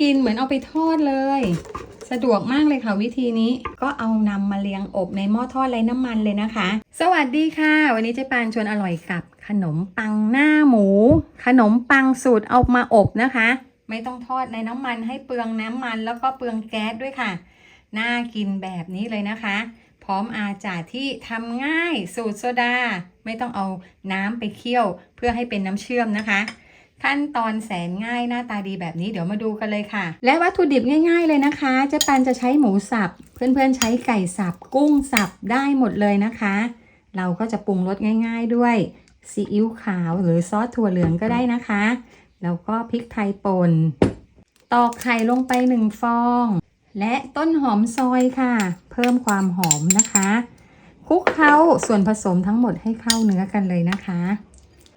กินเหมือนเอาไปทอดเลย สะดวกมากเลยค่ะวิธีนี้ก็เอานำมาเลียงอบในหม้อทอดไร้น้ำมันเลยนะคะ สวัสดีค่ะ วันนี้เจ๊ปานชวนอร่อยกับขนมปังหน้าหมู ขนมปังสูตรเอามาอบนะคะ ไม่ต้องทอดในน้ำมันให้เปลืองน้ำมันแล้วก็เปลืองแก๊สด้วยค่ะ น่ากินแบบนี้เลยนะคะ พร้อมอาจาที่ทำง่ายสูตรโซดา ไม่ต้องเอาน้ำไปเคี่ยว เพื่อให้เป็นน้ำเชื่อมนะคะ ขั้นตอนแสนง่ายหน้าตาดีแบบนี้เดี๋ยวมาดูกันเลยค่ะ และวัตถุดิบง่าย ๆ เลยนะคะเจ๊ปันจะใช้หมูสับ เพื่อนๆใช้ไก่สับ กุ้งสับได้หมดเลยนะคะ เราก็จะปรุงรสง่าย ๆ ด้วยซีอิ๊วขาวหรือซอสถั่วเหลืองก็ได้นะคะ แล้วก็พริกไทยป่นตอกไข่ลงไปหนึ่งฟอง และต้นหอมซอยค่ะ เพิ่มความหอมนะคะคลุกเคล้าส่วนผสมทั้งหมดให้เข้าเนื้อกันเลยนะคะ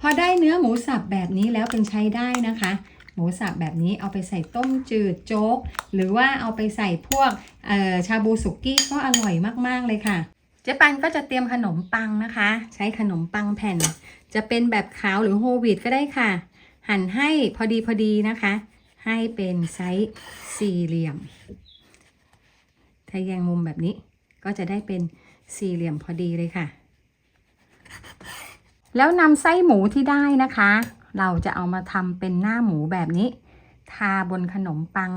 พอได้เนื้อหมูสับแบบนี้แล้วเป็นใช้ได้นะคะ หมูสับแบบนี้เอาไปใส่ต้มจืดโจ๊ก หรือว่าเอาไปใส่พวกชาบูสุกี้ก็อร่อยมากๆเลยค่ะ เจ๊ปันก็จะเตรียมขนมปังนะคะ ใช้ขนมปังแผ่น จะเป็นแบบขาวหรือโฮวีตก็ได้ค่ะ หั่นให้พอดีพอดีนะคะ ให้เป็นไซส์สี่เหลี่ยมทะแยงมุมแบบนี้ก็จะได้เป็นสี่เหลี่ยมพอดีเลยค่ะ แล้วนำไส้หมูที่ได้นะคะ เราจะเอามาทำเป็นหน้าหมูแบบนี้ ทาบนขนมปัง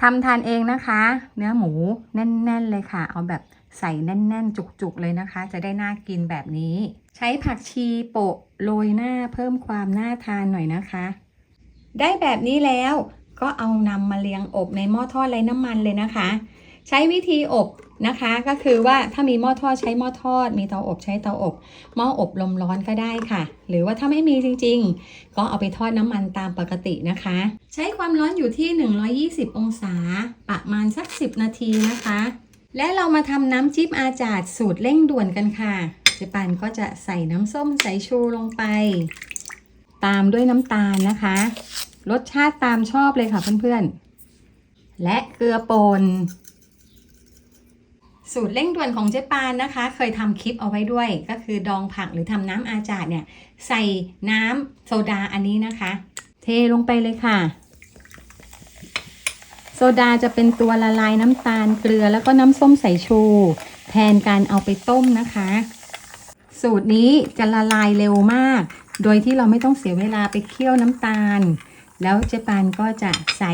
ทำทานเองนะคะ เนื้อหมูแน่น ๆ เลยค่ะ เอาแบบใส่แน่น ๆ จุก ๆ เลยนะคะ จะได้น่ากินแบบนี้ ใช้ผักชีโปะโรยหน้าเพิ่มความน่าทานหน่อยนะคะ ได้แบบนี้แล้วก็เอานำมาเลียงอบในหม้อทอดไร้น้ำมันเลยนะคะ ใช้วิธีอบ นะคะ ก็คือว่าถ้ามีหม้อทอดใช้หม้อทอด มีเตาอบใช้เตาอบหม้ออบลมร้อนก็ได้ค่ะ หรือว่าถ้าไม่มีจริง ๆ ก็เอาไปทอดน้ำมันตามปกตินะคะ ใช้ความร้อนอยู่ที่ 120 องศา ประมาณสัก 10 นาทีนะคะ และเรามาทำน้ำจิ้มอาจาดสูตรเร่งด่วนกันค่ะเจปันก็จะใส่น้ำส้มสายชูลงไป ตามด้วยน้ำตาลนะคะ รสชาติตามชอบเลยค่ะเพื่อนๆและเกลือป่น สูตรเร่งด่วนของเจ๊ปานนะคะ เคยทำคลิปเอาไว้ด้วย ก็คือดองผักหรือทำน้ำอาจาดเนี่ย ใส่น้ำโซดาอันนี้นะคะ เทลงไปเลยค่ะ โซดาจะเป็นตัวละลายน้ำตาลเกลือแล้วก็น้ำส้มสายชู แทนการเอาไปต้มนะคะ สูตรนี้จะละลายเร็วมาก โดยที่เราไม่ต้องเสียเวลาไปเคี่ยวน้ำตาล แล้วเจ๊ปานก็จะใส่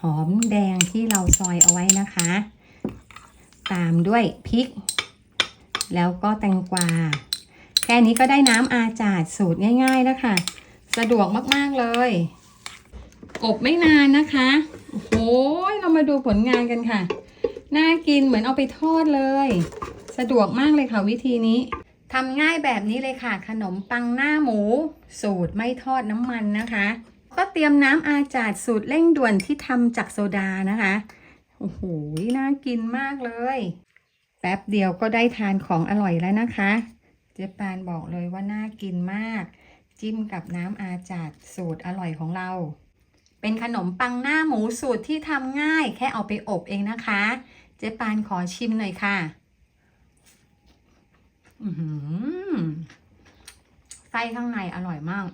หอมแดงที่เราซอยเอาไว้นะคะ ตามด้วยพริก แล้วก็แตงกวา แค่นี้ก็ได้น้ำอาจาดสูตรง่ายๆแล้วค่ะ สะดวกมากๆเลย อบไม่นานนะคะ โอ้โห เรามาดูผลงานกันค่ะ น่ากินเหมือนเอาไปทอดเลย สะดวกมากเลยค่ะวิธีนี้ทำง่ายแบบนี้เลยค่ะ ขนมปังหน้าหมู สูตรไม่ทอดน้ำมันนะคะ ก็เตรียมน้ำอาจาดสูตรเร่งด่วนที่ทำจากโซดานะคะ โอ้โห น่ากินมากเลย แป๊บเดียวก็ได้ทานของอร่อยแล้วนะคะ เจ๊ปานบอกเลยว่าน่ากินมาก จิ้มกับน้ำอาจาดสูตรอร่อยของเรา เป็นขนมปังหน้าหมูสูตรที่ทำง่าย แค่เอาไปอบเองนะคะ เจ๊ปานขอชิมหน่อยค่ะ อือหือไส้ข้างในอร่อยมาก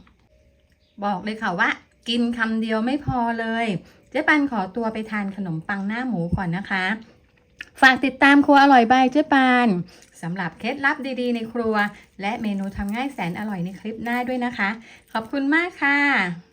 บอกเลยค่ะว่า กินคำเดียวไม่พอเลย เจ๊ปันขอตัวไปทานขนมปังหน้าหมูก่อนนะคะ ฝากติดตามครัวอร่อยบายเจ๊ปานสำหรับเคล็ดลับดีๆ ในครัว และเมนูทำง่ายแสนอร่อยในคลิปหน้าด้วยนะคะ ขอบคุณมากค่ะ